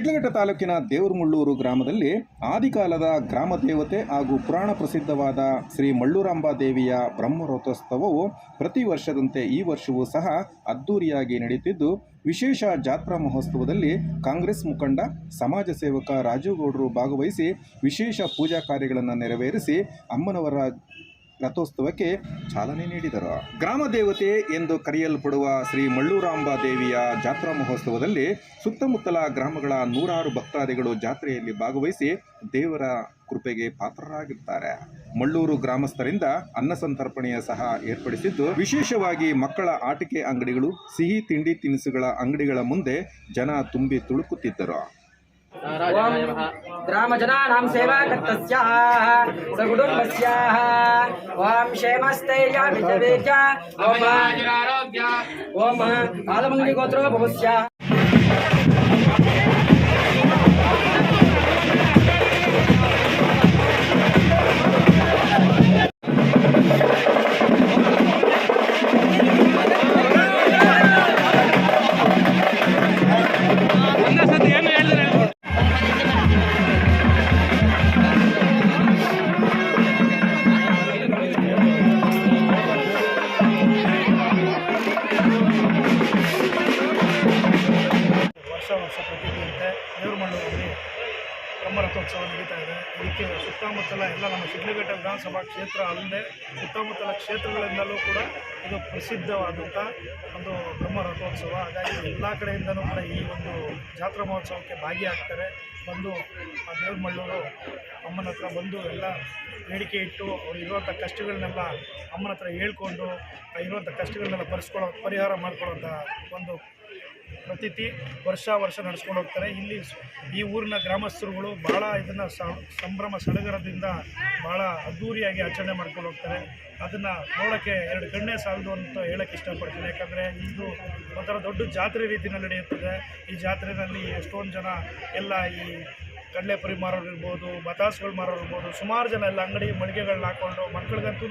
ಶಿಡ್ಲಘಟ್ಟ ತಾಲೂಕಿನ ದೇವರಮುಳ್ಳೂರು ಗ್ರಾಮದಲ್ಲಿ ಆದಿಕಾಲದ ಗ್ರಾಮ ದೇವತೆ ಹಾಗೂ ಪುರಾಣ ಪ್ರಸಿದ್ಧವಾದ ಶ್ರೀ ಮಳ್ಳೂರಾಂಬಾ ದೇವಿಯ ಬ್ರಹ್ಮರಥೋತ್ಸವವು ಪ್ರತಿ ವರ್ಷದಂತೆ ಈ ವರ್ಷವೂ ಸಹ ಅದ್ದೂರಿಯಾಗಿ ನಡೆಯುತ್ತಿದ್ದು, ವಿಶೇಷ ಜಾತ್ರಾ ಮಹೋತ್ಸವದಲ್ಲಿ ಕಾಂಗ್ರೆಸ್ ಮುಖಂಡ, ಸಮಾಜ ಸೇವಕ ರಾಜೀವ್ ಗೌಡರು ಭಾಗವಹಿಸಿ ವಿಶೇಷ ಪೂಜಾ ಕಾರ್ಯಗಳನ್ನು ನೆರವೇರಿಸಿ ಅಮ್ಮನವರ ರಥೋತ್ಸವಕ್ಕೆ ಚಾಲನೆ ನೀಡಿದರು. ಗ್ರಾಮ ದೇವತೆ ಎಂದು ಕರೆಯಲ್ಪಡುವ ಶ್ರೀ ಮಳ್ಳೂರಾಂಬ ದೇವಿಯ ಜಾತ್ರಾ ಮಹೋತ್ಸವದಲ್ಲಿ ಸುತ್ತಮುತ್ತಲ ಗ್ರಾಮಗಳ ನೂರಾರು ಭಕ್ತಾದಿಗಳು ಜಾತ್ರೆಯಲ್ಲಿ ಭಾಗವಹಿಸಿ ದೇವರ ಕೃಪೆಗೆ ಪಾತ್ರರಾಗಿರ್ತಾರೆ ಮಳ್ಳೂರು ಗ್ರಾಮಸ್ಥರಿಂದ ಅನ್ನ ಸಂತರ್ಪಣೆಯ ಸಹ ಏರ್ಪಡಿಸಿದ್ದು, ವಿಶೇಷವಾಗಿ ಮಕ್ಕಳ ಆಟಿಕೆ ಅಂಗಡಿಗಳು, ಸಿಹಿ ತಿಂಡಿ ತಿನಿಸುಗಳ ಅಂಗಡಿಗಳ ಮುಂದೆ ಜನ ತುಂಬಿ ತುಳುಕುತ್ತಿದ್ದರು. ಗ್ರಾಮ ಜನಾ ಸೇವಾ ಕರ್ತಸ್ಯ क्षेमस्थैर्याभिजवेच ओम ओम आलमङ्गि गोत्रो भवस्या ದೇವರಮಳ್ಳೂರಲ್ಲಿ ಬ್ರಹ್ಮರಥೋತ್ಸವ ನಡೀತಾ ಇದೆ. ಇದಕ್ಕೆ ಸುತ್ತಮುತ್ತಲ ಎಲ್ಲ ನಮ್ಮ ಶಿಡ್ಲಘಟ್ಟ ವಿಧಾನಸಭಾ ಕ್ಷೇತ್ರ ಅಲ್ಲದೆ ಸುತ್ತಮುತ್ತಲ ಕ್ಷೇತ್ರಗಳಿಂದಲೂ ಕೂಡ ಇದು ಪ್ರಸಿದ್ಧವಾದಂಥ ಒಂದು ಬ್ರಹ್ಮರಥೋತ್ಸವ ಹಾಗಾಗಿ ಎಲ್ಲ ಕಡೆಯಿಂದಲೂ ಕೂಡ ಈ ಒಂದು ಜಾತ್ರಾ ಮಹೋತ್ಸವಕ್ಕೆ ಭಾಗಿಯಾಗ್ತಾರೆ. ಬಂದು ಆ ದೇವರಮಳ್ಳೂರು ಅಮ್ಮನ ಹತ್ರ ಬಂದು ಎಲ್ಲ ಬೇಡಿಕೆ ಇಟ್ಟು ಅವ್ರು ಇರುವಂಥ ಕಷ್ಟಗಳನ್ನೆಲ್ಲ ಅಮ್ಮನ ಹತ್ರ ಹೇಳ್ಕೊಂಡು ಇರುವಂಥ ಕಷ್ಟಗಳನ್ನೆಲ್ಲ ಪರಿಸ್ಕೊಳ್ಳೋ ಪರಿಹಾರ ಮಾಡ್ಕೊಳ್ಳೋಂಥ ಒಂದು ಪ್ರತೀತಿ ವರ್ಷ ವರ್ಷ ನಡೆಸ್ಕೊಂಡು ಹೋಗ್ತಾರೆ. ಇಲ್ಲಿ ಈ ಊರಿನ ಗ್ರಾಮಸ್ಥರುಗಳು ಭಾಳ ಇದನ್ನು ಸಂಭ್ರಮ ಸಡಗರದಿಂದ ಭಾಳ ಅದ್ಧೂರಿಯಾಗಿ ಆಚರಣೆ ಮಾಡ್ಕೊಂಡು ಹೋಗ್ತಾರೆ. ಅದನ್ನು ನೋಡೋಕ್ಕೆ ಎರಡು ಕಣ್ಣೇ ಸಾಲದು ಅಂತ ಹೇಳೋಕ್ಕೆ ಇಷ್ಟಪಡ್ತೀನಿ. ಯಾಕಂದರೆ ಇದು ಒಂಥರ ದೊಡ್ಡ ಜಾತ್ರೆ ರೀತಿಯಲ್ಲಿ ನಡೆಯುತ್ತದೆ. ಈ ಜಾತ್ರೆಯಲ್ಲಿ ಎಷ್ಟೊಂದು ಜನ ಎಲ್ಲ ಈ ಕಡಲೆಪುರಿ ಮಾರೋರು ಇರ್ಬೋದು ಬತಾಸ್ಗಳು ಮಾರೋರು ಇರ್ಬೋದು ಸುಮಾರು ಜನ ಎಲ್ಲ ಅಂಗಡಿ ಮಳಿಗೆಗಳನ್ನ ಹಾಕ್ಕೊಂಡು ಮಕ್ಕಳಿಗಂತೂ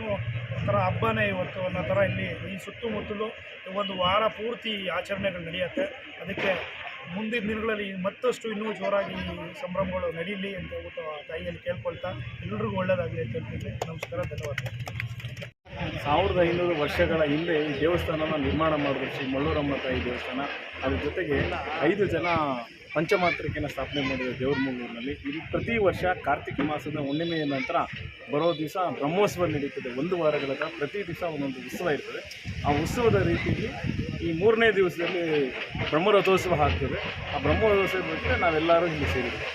ಒಂಥರ ಹಬ್ಬನೇ ಇವತ್ತು ಅನ್ನೋ ಥರ ಇಲ್ಲಿ ಈ ಸುತ್ತಮುತ್ತಲು ಒಂದು ವಾರ ಪೂರ್ತಿ ಆಚರಣೆಗಳು ನಡೆಯುತ್ತೆ. ಅದಕ್ಕೆ ಮುಂದಿನ ದಿನಗಳಲ್ಲಿ ಮತ್ತಷ್ಟು ಇನ್ನೂ ಜೋರಾಗಿ ಸಂಭ್ರಮಗಳು ನಡೀಲಿ ಅಂತ ಹೇಳ್ಬಿಟ್ಟು ತಾಯಿಯಲ್ಲಿ ಕೇಳ್ಕೊಳ್ತಾ ಎಲ್ರಿಗೂ ಒಳ್ಳೆಯದಾಗಲಿ ಅಂತ ಹೇಳ್ತೀನಿ ನಮಸ್ಕಾರ ಧನ್ಯವಾದ ಸಾವಿರದ ಐನೂರು ವರ್ಷಗಳ ಹಿಂದೆ ಈ ದೇವಸ್ಥಾನನ ನಿರ್ಮಾಣ ಮಾಡಿದ್ರು ಶ್ರೀ ಮಳ್ಳೂರಮ್ಮ ತಾಯಿ ದೇವಸ್ಥಾನ. ಅದ್ರ ಜೊತೆಗೆ ಐದು ಜನ ಪಂಚಮಾತ್ರಿಕೆನ ಸ್ಥಾಪನೆ ಮಾಡಿದ ದೇವ್ರ ಇಲ್ಲಿ ಪ್ರತಿ ವರ್ಷ ಕಾರ್ತಿಕ ಮಾಸದ ಹುಣ್ಣಿಮೆಯ ನಂತರ ಬರೋ ದಿವಸ ಬ್ರಹ್ಮೋತ್ಸವ ನಡೀತದೆ. ಒಂದು ವಾರಗಳ ಪ್ರತಿ ದಿವಸ ಒಂದೊಂದು ಉತ್ಸವ ಇರ್ತದೆ. ಆ ಉತ್ಸವದ ರೀತಿಯಲ್ಲಿ ಈ ಮೂರನೇ ದಿವಸದಲ್ಲಿ ಬ್ರಹ್ಮರಥೋತ್ಸವ ಆಗ್ತದೆ ಆ ಬ್ರಹ್ಮರಥೋತ್ಸವ ಬಿಟ್ಟರೆ ನಾವೆಲ್ಲರೂ ಇಲ್ಲಿ ಸೇರಿದ್ದೀವಿ.